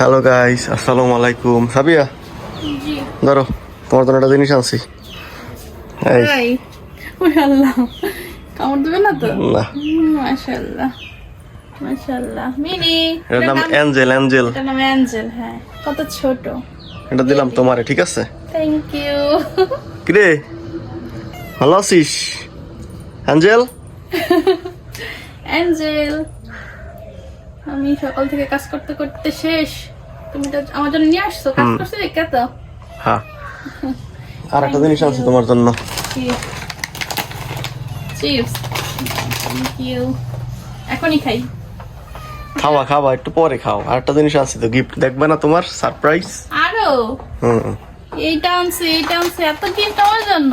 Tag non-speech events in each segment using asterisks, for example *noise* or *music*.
Hello guys আসসালামু আলাইকুম সাবিয়া জি। ধরো তোমার জন্য একটা জিনিস আনছি। এই। আল্লাহ কামড় দেবে না তো? না। মাশাআল্লাহ। মাশাআল্লাহ। মিনি এটার নাম অ্যাঞ্জেল অ্যাঞ্জেল এটার নাম অ্যাঞ্জেল হ্যাঁ। কত ছোট। এটা দিলাম তোমারে ঠিক আছে? থ্যাংক ইউ কিরে? ভালো আছিস? অ্যাঞ্জেল অ্যাঞ্জেল *laughs* আমি সকাল থেকে কাজ করতে করতে শেষ। তুমি তো আমার জন্য নিয়ে আসছো কাজ করছ দেখে তো। হ্যাঁ। *laughs* আর একটা জিনিস আছে তোমার জন্য। চিপস থ্যাংক ইউ এখনই খাই। খাওয়া খাওয়া একটু পরে খাও। আর একটা জিনিস আছে তো গিফট দেখবে না তোমার? সারপ্রাইজ আরও? হুম। এইটা আনছি এইটা আনছি এত গিফট আমার জন্য।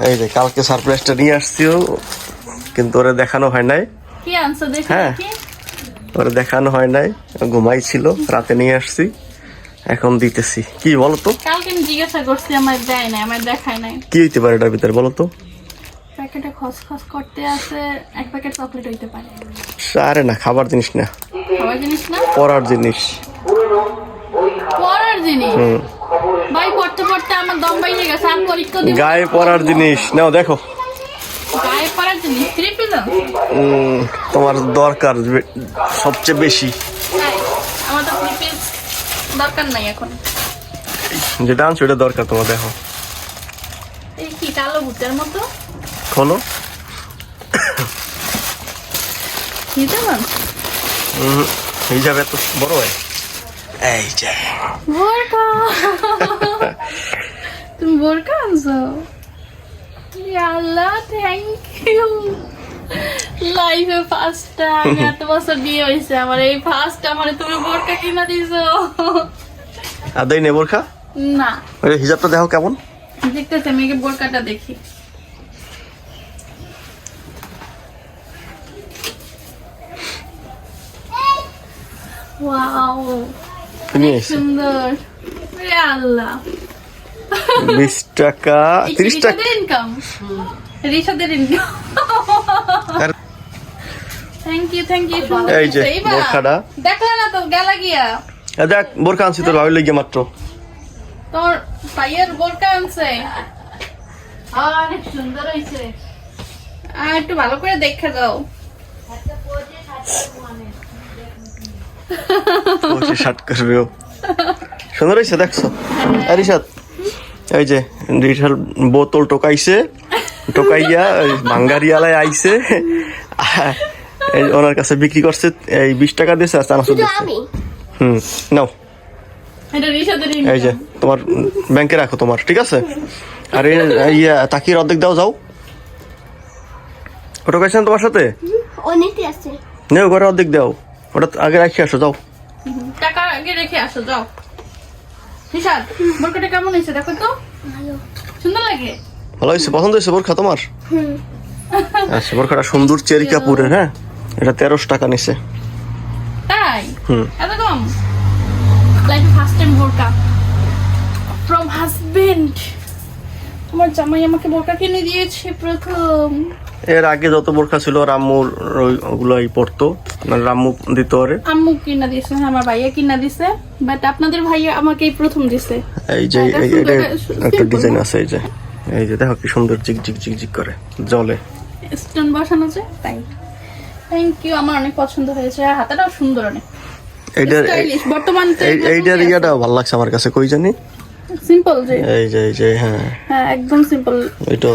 এই যে কালকে সারপ্রাইজটা নিয়ে আসছিও কিন্তু ওরে দেখানো হয় নাই। কি আনছো? দেখি হ্যাঁ। দেখি। দেখানো হয় নাই। ও ঘুমাইছিল রাতে নিয়ে আসছি। এখন দিতেছি। কি বলো তো কালকে আমি জিজ্ঞাসা করছি আমার দেয় নাই আমার দেখায় নাই। কি হইতে পারে এটার ভিতরে বলো তো প্যাকেটে খসখস করতে আছে এক প্যাকেট চকলেট হইতে পারে। আরে না খাবার জিনিস না। খাবার জিনিস না? পরার জিনিস। পড়ার জিনিস? হুম। ভাই পড়তে পড়তে আমার দম বাইরে গেছে আর পরীক্ষা দিব। গায়ে পরার জিনিস। নাও দেখো গায়ে পড়ার জিনিস থ্রি পিস উম, তোমার দরকার সবচেয়ে বেশি। দরকার নাই এখন। যেটা আনছো এটা দরকার তোমার দেখো। এই কি কালো ভূতের মতো? খোলো। এত বড় হয়? এই যে। বোরকা। *laughs* তুমি বোরকা আনছো? আল্লাহ থ্যাংক ইউ লাইফে ফার্স্ট টাইম এত বছর বিয়ে হয়েছে আমার। এই ফার্স্ট আমার তুমি বোরকা কিনা দিছো। আর দেই নে বোরখা? না। ওই হিসাবটা দেখো কেমন। দেখতেছি আমি বোরকাটা দেখি। ওয়াও সুন্দর। আল্লাহ। বিশ টাকা তিরিশ টাকা। ইনকাম রিসাদের ইনকাম আর- থ্যাংক ইউ থ্যাংক ইউ এই যে, বোরখাটা। দেখলা না তো গেলা গিয়া? দেখ বোরখা আনছি তোর ভাবি লেগে মাত্র। তোর ভাইয়ের বোরকা আনছে। অনেক সুন্দর হয়েছে আর একটু ভালো করে দেখে দাও। বসে শার্ট করবে ও। সুন্দর হয়েছে দেখছ? আর এই যে রিসাল বোতল টোকাইছে। টোকাইয়া ওই ভাঙ্গারিয়ালায় আইছে। এই ওনার কাছে বিক্রি করছে এই বিশ টাকা দিয়েছে আর চানাচুর দিচ্ছে। হুম নাও। এই যে তোমার ব্যাংকে রাখো তোমার ঠিক আছে? আর ইয়া তাকির অর্ধেক দাও যাও। ওটা কাছে তোমার সাথে? নেও ঘরে অর্ধেক দাও। ওটা আগে রাখি আসো যাও। টাকা আগে রেখে আসো যাও। বোরকাটা কেমন হয়েছে দেখো তো? সুন্দর লাগে? ভালো হয়েছে? পছন্দ হয়েছে বোরখা তোমার? আচ্ছা বোরখাটা সুন্দর চেরি কাপুরের হ্যাঁ? এটা তেরোশো টাকা নিছে। তাই? হুম। এত কম লাইফে ফার্স্ট টাইম বোরকা ফ্রম হাজবেন্ড আমার জামাই আমাকে বোরকা কিনে দিয়েছে প্রথম। এর আগে যত বোরখা ছিল রাম্মুর ওই- ওগুলোই পড়তো রাম্মু দিত ওরে আম্মু কিনা আমার ভাইয়া কিনা দিছে বাট আপনাদের ভাইয়া আমাকে প্রথম দিছে। এই যে এটা এই- সুন্দর, এটা এটা একটা ডিজাইন আছে এই যে। এই যে দেখো কি সুন্দর করে জলে স্টোন বসানো তাই থ্যাংক ইউ আমার অনেক পছন্দ হয়েছে হাতাটাও সুন্দর অনেক। এইটার বর্তমান এই- এইটার ইয়াটা ভালো লাগছে আমার কাছে কই জানি? সিম্পল যে। এই যে এই যে হ্যাঁ। হ্যাঁ একদম সিম্পল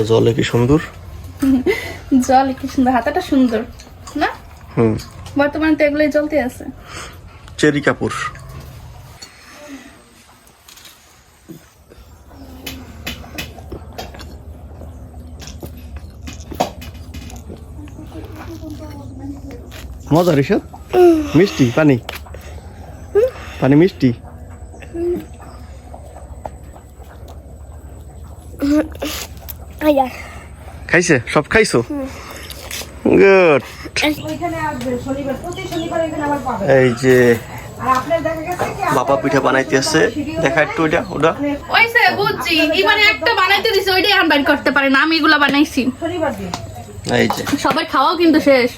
জলে কি সুন্দর? *laughs* জল কি সুন্দর হাতাটা সুন্দর না? হুম। বর্তমানে তো এগুলোই চলতে আছে। চেরি কাপুর মজা রিসাদ মিষ্টি পানি। পানি মিষ্টি। খাইছে? সব খাইছো? গুড এই যে বাবা পিঠা বানাইতে আছে দেখা একটু ওইটা ওটা। ওইসে বুঝছি এবারে একটা বানাইতে দিছে ওইটাই আমি বাইর করতে পারি না আমি এগুলা বানাইছি। এই যে। সবাই খাওয়াও কিন্তু শেষ।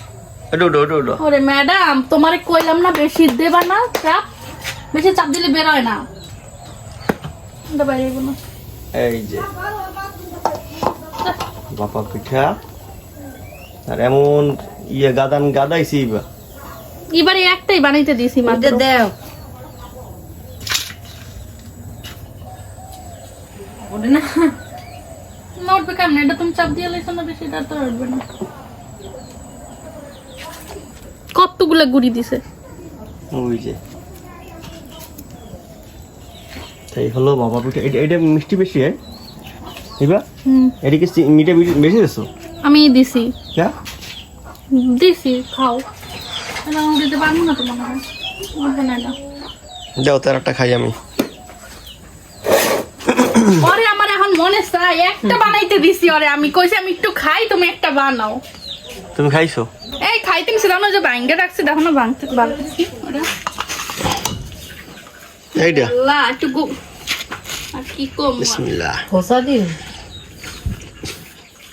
ওটা ওটা ওরে ম্যাডাম তোমারে কইলাম না বেশি দেবা না চাপ। বেশি চাপ দিলে বের হয় না। এই যে। বাপা পিঠা। আর এমন ইয়ে গাদান গাদাইছি বা। এবারে একটাই বানাইতে দিছি মাত্র। দেও। ওটা না। না কেমন? এটা তুমি চাপ দিয়ে লাইছো না বেশি? এটা তো উঠবে না। কতগুলো গুড়ি দিছে? ওই যে। তাই হলো বাবা পিঠা এটা এটা মিষ্টি বেশি হ্যাঁ? এবার? এটা কি মিঠা বেশি দিছো? আমি দিছি। হ্যাঁ দিছি খাও। আমি দিতে পারব না তো মনে হয়। উঠবে না। দাও তার একটা খাই আমি। পরে আমার এখন মনে চাই একটা বানাইতে দিছি ওরে আমি। কইছি আমি একটু খাই তুমি একটা বানাও। তুমি খাইছো? এই খাইতে নিছি জানো যে ভাঙ্গে রাখছি দেখো না ভাঙতে বানাতেছি ওরে। এইটা আল্লাহ একটু গো আর কি কম বিসমিল্লাহ। খোসা দিও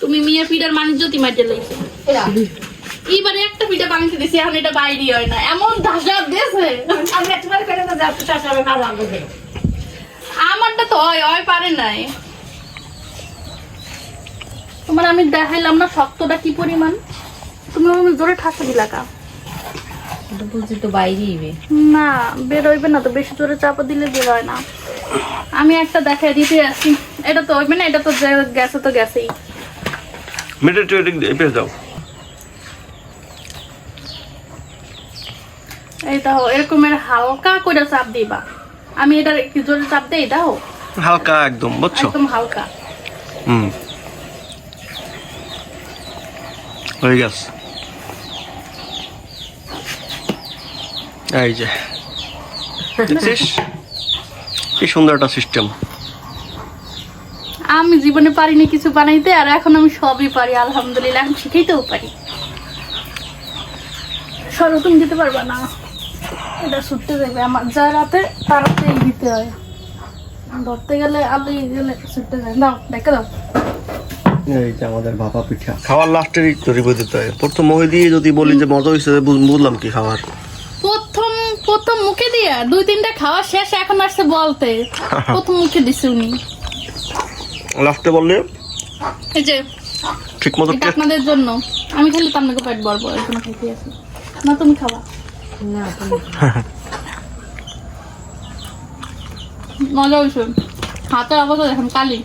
তুমি মিয়া পিঠার মানুষ জ্যোতি মাইটে লাইছো এইবারে একটা পিঠা দিছি এখন এটা বাইরে হয় না। এমন ধাসা দিয়েছে। আমি একবার করে যাচ্ছি না লাগবে আমারটা তো হয় হয় পারে নাই। তোমার আমি দেখাইলাম না শক্তটা কি পরিমাণ? তুমি আমি জোরে ঠাসা দিলাকা তো বলছি তো বাইরেই না বের হইবে না তো বেশি জোরে চাপা দিলে বের হয় না। আমি একটা দেখাই দিতে আসি। এটা তো হইবে না এটা তো গেছে তো গেছেই। এই পেস দাও। এইটা হো এরকমের হালকা করে চাপ দিবা। আমি এটা একটু জোরে চাপ দেই দাও। হালকা একদম বুঝছ? একদম হালকা। হুম। হয়ে গেছে। এই যে দেখছিস? কি সুন্দর একটা সিস্টেম আমি জীবনে পারিনি কিছু বানাইতে আর এখন আমি সবই পারি আলহামদুলিল্লাহ এখন শিখাইতেও পারি। সরো তুমি দিতে পারবা না? এটা ছুটতে যাবে আমার যা রাতে তার রাতেই দিতে হয়। ধরতে গেলে আলু গেলে ছুটতে যায়। দাও দেখে দাও। এই যে আমাদের ভাপা পিঠা। খাওয়ার লাস্টেরই তৈরি করে দিতে হয়। প্রথম মুখে দিয়ে যদি বলি যে মজা হয়েছে বুঝলাম কি খাবার প্রথম প্রথম মুখে দিয়া? দুই তিনটা খাওয়া শেষ এখন আসছে বলতে। *laughs* প্রথম মুখে দিছে উনি। লাস্টে বললে? এই যে ঠিক মতো আপনাদের জন্য। আমি খালি তার আপনাকে পেট বলব বড় জন্য খাইতে আছি। না তুমি খাবা। না তুমি মজা হয়েছে। হাতের অবস্থা দেখেন কালি।